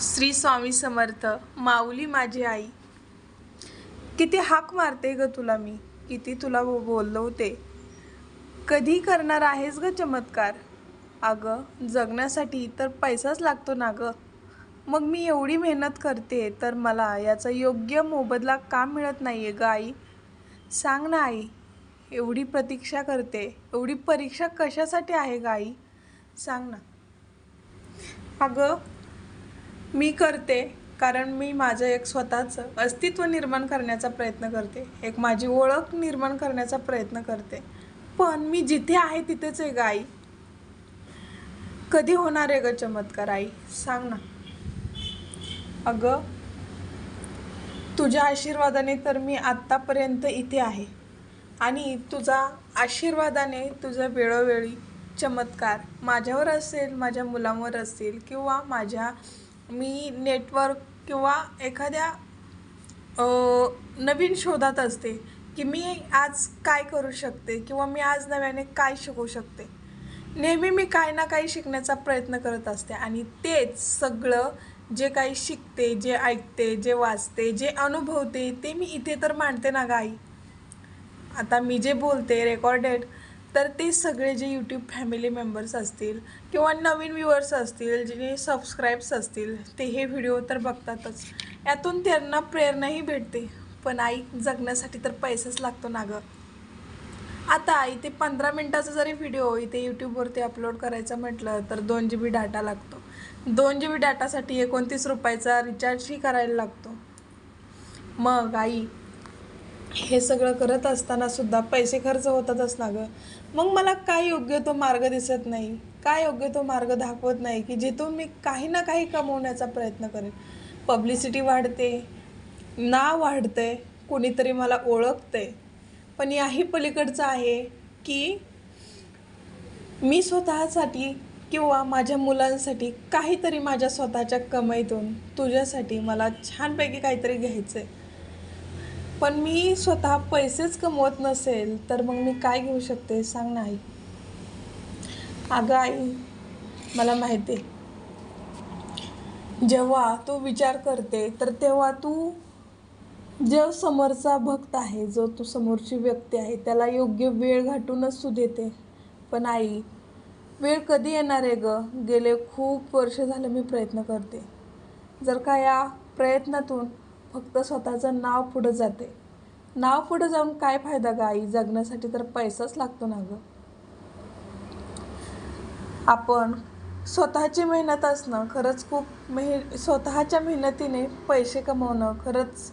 श्री स्वामी समर्थ माऊली माझी आई. किती हाक मारते ग तुला मी किती तुला बो- बोललो होते कधी करणार आहेस ग चमत्कार? अगं जगण्यासाठी तर पैसाच लागतो ना ग. मग मी एवढी मेहनत करते तर मला याचा योग्य मोबदला का मिळत नाही आहे ग आई? सांग ना आई एवढी प्रतीक्षा करते एवढी परीक्षा कशासाठी आहे ग आई? सांग ना. अगं मी करते कारण मी माझं एक स्वतःचं अस्तित्व निर्माण करण्याचा प्रयत्न करते. एक माझी ओळख निर्माण करण्याचा प्रयत्न करते. पण मी जिथे आहे तिथेच आहे गाई कधी होणार आहे ग चमत्कार आई? सांग ना. अगं तुझ्या आशीर्वादाने तर मी आत्तापर्यंत इथे आहे. आणि तुझा आशीर्वादाने तुझा वेळोवेळी चमत्कार माझ्यावर असेल माझ्या मुलांवर असेल किंवा माझ्या मी नेटवर्क किंवा एखाद्या नवीन शोधात असते की मी आज काय करू शकते किंवा मी आज नव्याने काय शिकू शकते. नेहमी मी काही ना काही शिकण्याचा प्रयत्न करत असते आणि तेच सगळं जे काही शिकते जे ऐकते जे वाचते जे अनुभवते ते मी इथे तर मांडते ना गाई. आता मी जे बोलते रेकॉर्डेड तर ते सगळे जे यूट्यूब फॅमिली मेंबर्स असतील किंवा नवीन व्ह्युअर्स असतील जे सबस्क्राईब्स असतील ते हे व्हिडिओ तर बघतातच. यातून त्यांना प्रेरणाही भेटते. पण आई जगण्यासाठी तर पैसाच लागतो ना गं. आता इथे पंधरा मिनटाचा जरी व्हिडिओ इथे यूट्यूबवरती अपलोड करायचं म्हटलं तर दोन जी बी डाटा लागतो. दोन जी बी डाटासाठी एकोणतीस रुपयाचा रिचार्जही करायला लागतो. मग आई हे सगळं करत असताना सुद्धा पैसे खर्च होतातच ना गं. मग मला काय योग्य तो मार्ग दिसत नाही? काय योग्य तो मार्ग दाखवत नाही की जिथून मी काही ना काही कमवण्याचा प्रयत्न करेन? पब्लिसिटी वाढते नाव वाढते कोणीतरी मला ओळखते. पण याही पलीकडचं आहे की मी स्वतःसाठी किंवा माझ्या मुलांसाठी काहीतरी माझ्या स्वतःच्या कमाईतून तुझ्यासाठी मला छानपैकी काहीतरी घ्यायचं आहे पण मी स्वतः पैसेच कमवत नसेल तर मग मी काय घेऊ शकते? सांग ना आई अगं आई मला माहिती आहे. जेव्हा तू विचार करते तर तेव्हा तू जो समोरचा भक्त आहे जो तू समोरची व्यक्ती आहे त्याला योग्य वेळ घाटूनच तू देते. पण आई वेळ कधी येणार आहे ग? गेले खूप वर्ष झालं मी प्रयत्न करते. जर का या प्रयत्नातून फक्त स्वतःचं नाव पुढं जाते. नाव पुढं जाऊन काय फायदा ग आई? जगण्यासाठी तर पैसाच लागतो ना ग. आपण स्वतःची मेहनत असणं खरंच खूप मेह स्वतःच्या मेहनतीने पैसे कमवणं खरंच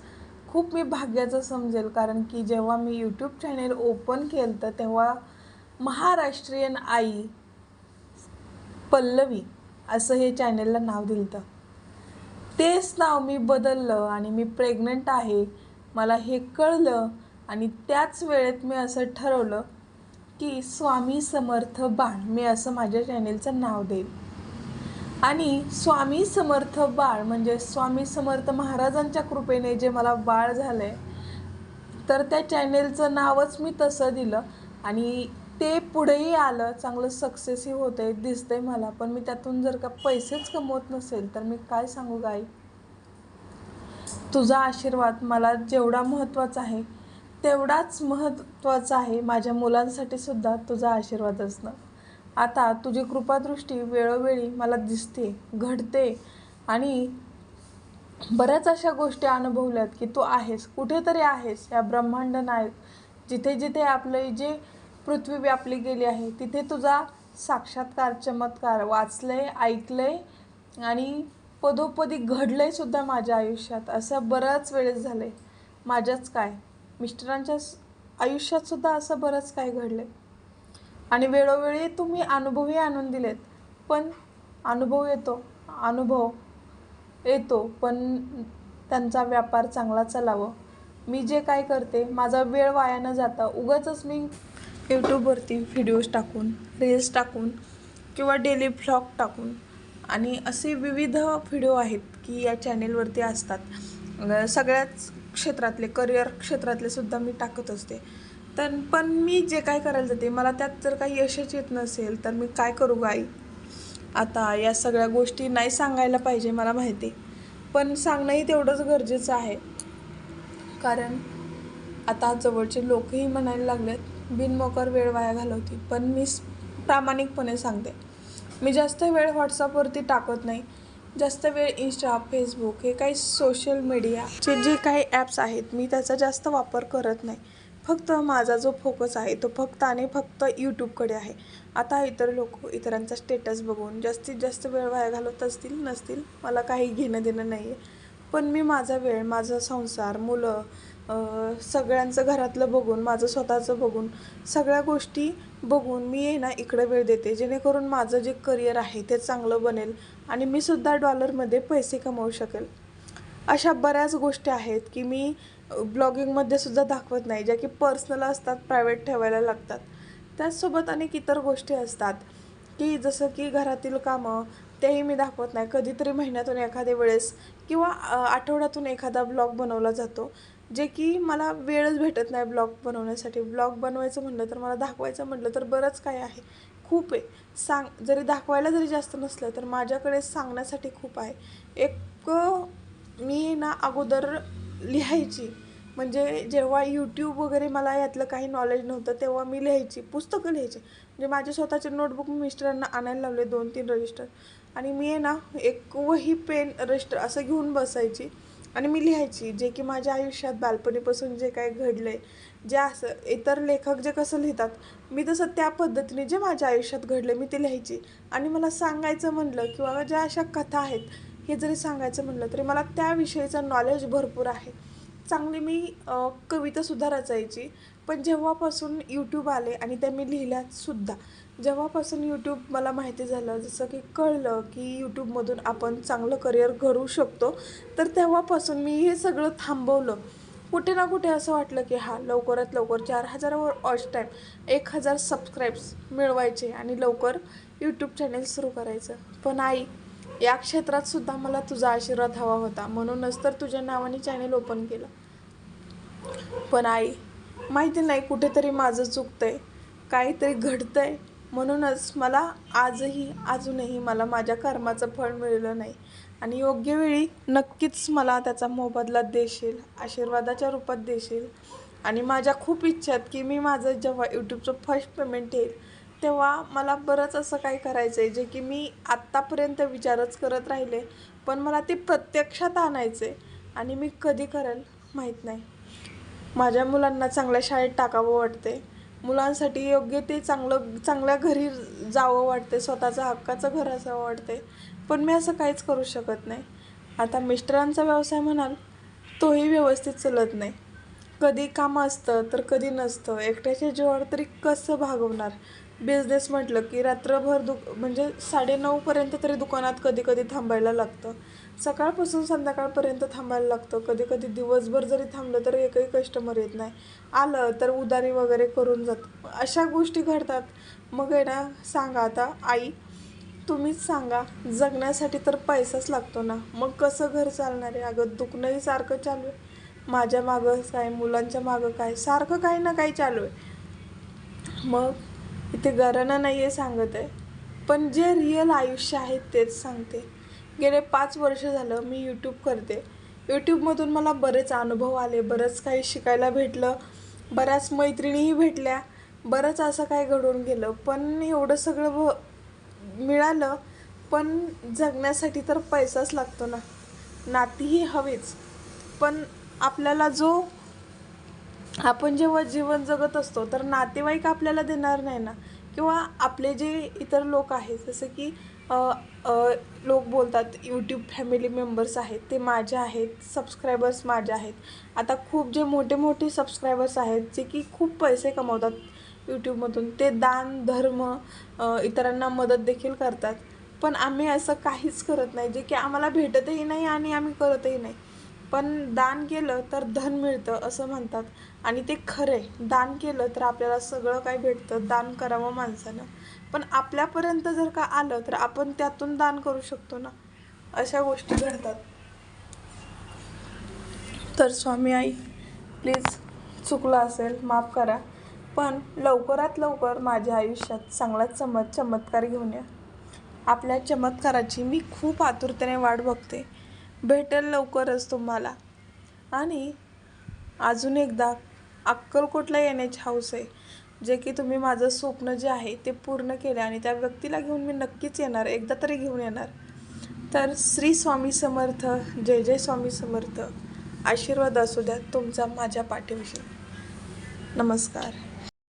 खूप मी भाग्याचं समजेल. कारण की जेव्हा मी यूट्यूब चॅनेल ओपन केलं तर तेव्हा महाराष्ट्रीयन आई पल्लवी असं हे चॅनेलला नाव दिलं होतं तेच नाव मी बदललं आणि मी प्रेग्नंट आहे. मला हे कळलं आणि त्याच वेळेत मी असं ठरवलं की स्वामी समर्थ बाळ मी असं माझ्या चॅनेलचं नाव देईल. आणि स्वामी समर्थ बाळ म्हणजे स्वामी समर्थ महाराजांच्या कृपेने जे मला बाळ झालं आहे तर त्या चॅनेलचं नावच मी तसं दिलं आणि ते पुढेही आलं चांगलं सक्सेसही होतं आहे दिसतंय मला. पण मी त्यातून जर का पैसेच कमवत नसेल तर मी काय सांगू गाई? तुझा आशीर्वाद मला जेवढा महत्त्वाचा आहे तेवढाच महत्त्वाचा आहे. माझ्या मुलांसाठी सुद्धा तुझा आशीर्वाद असणं आता तुझी कृपादृष्टी वेळोवेळी मला दिसते घडते आणि बऱ्याच अशा गोष्टी अनुभवल्यात की तू आहेस कुठेतरी आहेस या ब्रह्मांड नायक. जिथे जिथे आपले जे पृथ्वी व्यापली गेली आहे. तिथे तुझा साक्षात्कार चमत्कार वाचलंय ऐकलंय आणि पदोपदी घडलंय सुद्धा माझ्या आयुष्यात. असं बऱ्याच वेळेस झालंय. माझ्याच काय? मिस्टरांच्या आयुष्यातसुद्धा आयुष्यात सुद्धा असं बरंच काय घडलंय. आणि वेळोवेळी तुम्ही अनुभवही आणून दिलेत. पण अनुभव येतो. अनुभव येतो पण त्यांचा व्यापार चांगला चालावं. मी जे काय करते माझा वेळ वाया न जाता उगाचच मी यूट्यूबवरती व्हिडिओज टाकून रील्स टाकून किंवा डेली व्लॉग टाकून. आणि असे विविध व्हिडिओ आहेत की या चॅनेलवरती असतात. सगळ्याच क्षेत्रातले करिअर क्षेत्रातले सुद्धा मी टाकत असते. तर पण मी जे काय करायला जाते मला त्यात जर काही यशच येत नसेल तर मी काय करू गाई आता या सगळ्या गोष्टी नाही सांगायला पाहिजे मला माहिती. पण सांगणंही तेवढंच गरजेचं आहे. कारण आता जवळचे लोकही म्हणायला लागलेत बिनमोकर वेळ वाया घालवते पण मी प्रामाणिकपणे सांगते. मी जास्त वेळ व्हॉट्सअपवरती टाकत नाही. जास्त वेळ इंस्टा फेसबुक हे काही सोशल मीडियाचे जे काही ॲप्स आहेत मी त्याचा जास्त वापर करत नाही. फक्त माझा जो फोकस आहे तो फक्त आणि फक्त यूट्यूबकडे आहे. आता इतर लोक इतरांचा स्टेटस बघून जास्तीत जास्त वेळ वाया घालवत असतील नसतील मला काही घेणं देणं नाही आहे पण मी माझा वेळ माझा संसार मुलं सगळ्यांचं घरातलं बघून माझं स्वतःचं बघून सगळ्या गोष्टी बघून मी आहे ना इकडे वेळ देते. जेणेकरून माझं जे करिअर आहे ते चांगलं बनेल आणि मी सुद्धा डॉलरमध्ये पैसे कमवू शकेल. अशा बऱ्याच गोष्टी आहेत की मी ब्लॉगिंगमध्ये सुद्धा दाखवत नाही ज्या की पर्सनल असतात प्रायव्हेट ठेवायला लागतात. त्याचसोबत अनेक इतर गोष्टी असतात की जसं की घरातील कामं तेही मी दाखवत नाही. कधीतरी महिन्यातून एखाद्या वेळेस किंवा आठवड्यातून एखादा ब्लॉग बनवला जातो. जे की मला वेळच भेटत नाही ब्लॉग बनवण्यासाठी. ब्लॉग बनवायचं म्हटलं तर मला दाखवायचं म्हटलं तर बरंच काय आहे. खूप आहे. सांग जरी दाखवायला जरी जास्त नसलं तर माझ्याकडे सांगण्यासाठी खूप आहे. एक मी ना अगोदर लिहायची. म्हणजे जेव्हा यूट्यूब वगैरे मला यातलं काही नॉलेज नव्हतं तेव्हा मी लिहायची. पुस्तकं लिहायची. म्हणजे माझे स्वतःचे नोटबुक मी मिस्टरांना आणायला लावले दोन तीन रजिस्टर आणि मी आहे ना एक वही पेन रजिस्टर असं घेऊन बसायची. आणि मी लिहायची जे की माझ्या आयुष्यात बालपणीपासून जे काय घडलं आहे जे असं इतर लेखक जे कसं लिहितात मी तसं त्या पद्धतीने जे माझ्या आयुष्यात घडलं मी ते लिहायची. आणि मला सांगायचं म्हणलं किंवा ज्या अशा कथा आहेत हे जरी सांगायचं म्हणलं तरी मला त्याविषयीचं नॉलेज भरपूर आहे. चांगली मी कवितासुद्धा रचायची पण जेव्हापासून यूट्यूब आले आणि त्या मी लिहिल्यासुद्धा जेव्हापासून यूट्यूब मला माहिती झालं जसं की कळलं की यूट्यूबमधून आपण चांगलं करिअर घडवू शकतो तर तेव्हापासून मी हे सगळं थांबवलं. कुठे ना कुठे असं वाटलं की हा लवकरात लवकर चार हजारावर ऑच टाईम एक हजार सबस्क्राईब्स मिळवायचे आणि लवकर यूट्यूब चॅनेल सुरू करायचं. पण आई या क्षेत्रात सुद्धा मला तुझा आशीर्वाद हवा होता म्हणूनच तर तुझ्या नावाने चॅनेल ओपन केलं. पण आई माहिती नाही कुठेतरी माझं चुकतंय काहीतरी घडतंय. म्हणूनच मला आजही अजूनही मला माझ्या कर्माचं फळ मिळलं नाही. आणि योग्य वेळी नक्कीच मला त्याचा मोबदला देशील आशीर्वादाच्या रूपात देशील. आणि माझ्या खूप इच्छा आहेत की मी माझं जेव्हा यूट्यूबचं फर्स्ट पेमेंट येईल तेव्हा मला बरंच असं काही करायचं आहे जे की मी आत्तापर्यंत विचारच करत राहिले पण मला ते प्रत्यक्षात आणायचं आहे आणि मी कधी करेल माहीत नाही. माझ्या मुलांना चांगल्या शाळेत टाकावं वाटते. मुलांसाठी योग्य ते चांगलं चांगल्या घरी जावं वाटते स्वतःचं हक्काचं घर असावं वाटते. पण मी असं काहीच करू शकत नाही. आता मिस्टरांचा व्यवसाय म्हणाल तोही व्यवस्थित चालत नाही. कधी कामं असतं तर कधी नसतं. एकट्याच्या जीवावर तरी कसं भागवणार? बिझनेस म्हटलं की रात्रभर दु म्हणजे साडेनऊपर्यंत तरी दुकानात कधी कधी थांबायला लागतं. सकाळपासून संध्याकाळपर्यंत थांबायला लागतं. कधी कधी दिवसभर जरी थांबलं तर एकही कस्टमर येत नाही. आलं तर उदारी वगैरे करून जात. अशा गोष्टी घडतात. मग आहे ना सांगा आता आई तुम्हीच सांगा जगण्यासाठी तर पैसाच लागतो ना. मग कसं घर चालणार आहे? अगं दुखणंही सारखं चालू आहे. माझ्या मागं काय? मुलांच्या मागं काय? सारखं काही ना काही चालू आहे. मग इथे घराणं नाही आहे सांगत आहे. पण जे रिअल आयुष्य आहे तेच सांगते. गेले पाच वर्ष झालं मी यूट्यूब करते. यूट्यूबमधून मला बरेच अनुभव आले बरंच काही शिकायला भेटलं बऱ्याच मैत्रिणीही भेटल्या बरंच असं काय घडून गेलं. पण एवढं सगळं भ मिळालं पण जगण्यासाठी तर पैसाच लागतो ना. नातीही हवीच. पण आपल्याला जो आपण जेव्हा जीवन जगत असतो तर नातेवाईक आपल्याला देणार नाही ना? किंवा आपले जे इतर लोक आहेत जसं की लोक बोलतात यूट्यूब फॅमिली मेंबर्स आहेत ते माझे आहेत सबस्क्रायबर्स माझे आहेत. आता खूप जे मोठे मोठे सबस्क्रायबर्स आहेत जे की खूप पैसे कमवतात यूट्यूबमधून ते दान धर्म इतरांना मदत देखील करतात. पण आम्ही असं काहीच करत नाही जे की आम्हाला भेटतही नाही आणि आम्ही करतही नाही. पण दान केलं तर धन मिळतं असं म्हणतात. आणि ते खरे दान केलं तर आपल्याला सगळं काही भेटतं? दान करावं माणसानं. पण आपल्यापर्यंत जर का आलं तर आपण त्यातून दान करू शकतो ना? अशा गोष्टी घडतात. तर स्वामी आई प्लीज चुकलं असेल माफ करा. पण लवकरात लवकर माझ्या आयुष्यात चांगला चमत चमत्कार घेऊन या. आपल्या चमत्काराची मी खूप आतुरतेने वाट बघते. भेटेल लवकरच तुम्हाला. आणि अजून एकदा अक्कलकोटला येण्याची हौस आहे. जे की तुम्ही माझं स्वप्न जे आहे ते पूर्ण केलं आणि त्या व्यक्तीला घेऊन मी नक्कीच येणार एकदा तरी घेऊन येणार. तर श्री स्वामी समर्थ जय जय स्वामी समर्थ. आशीर्वाद असू द्या तुमचा माझ्या पाठीविषयी नमस्कार.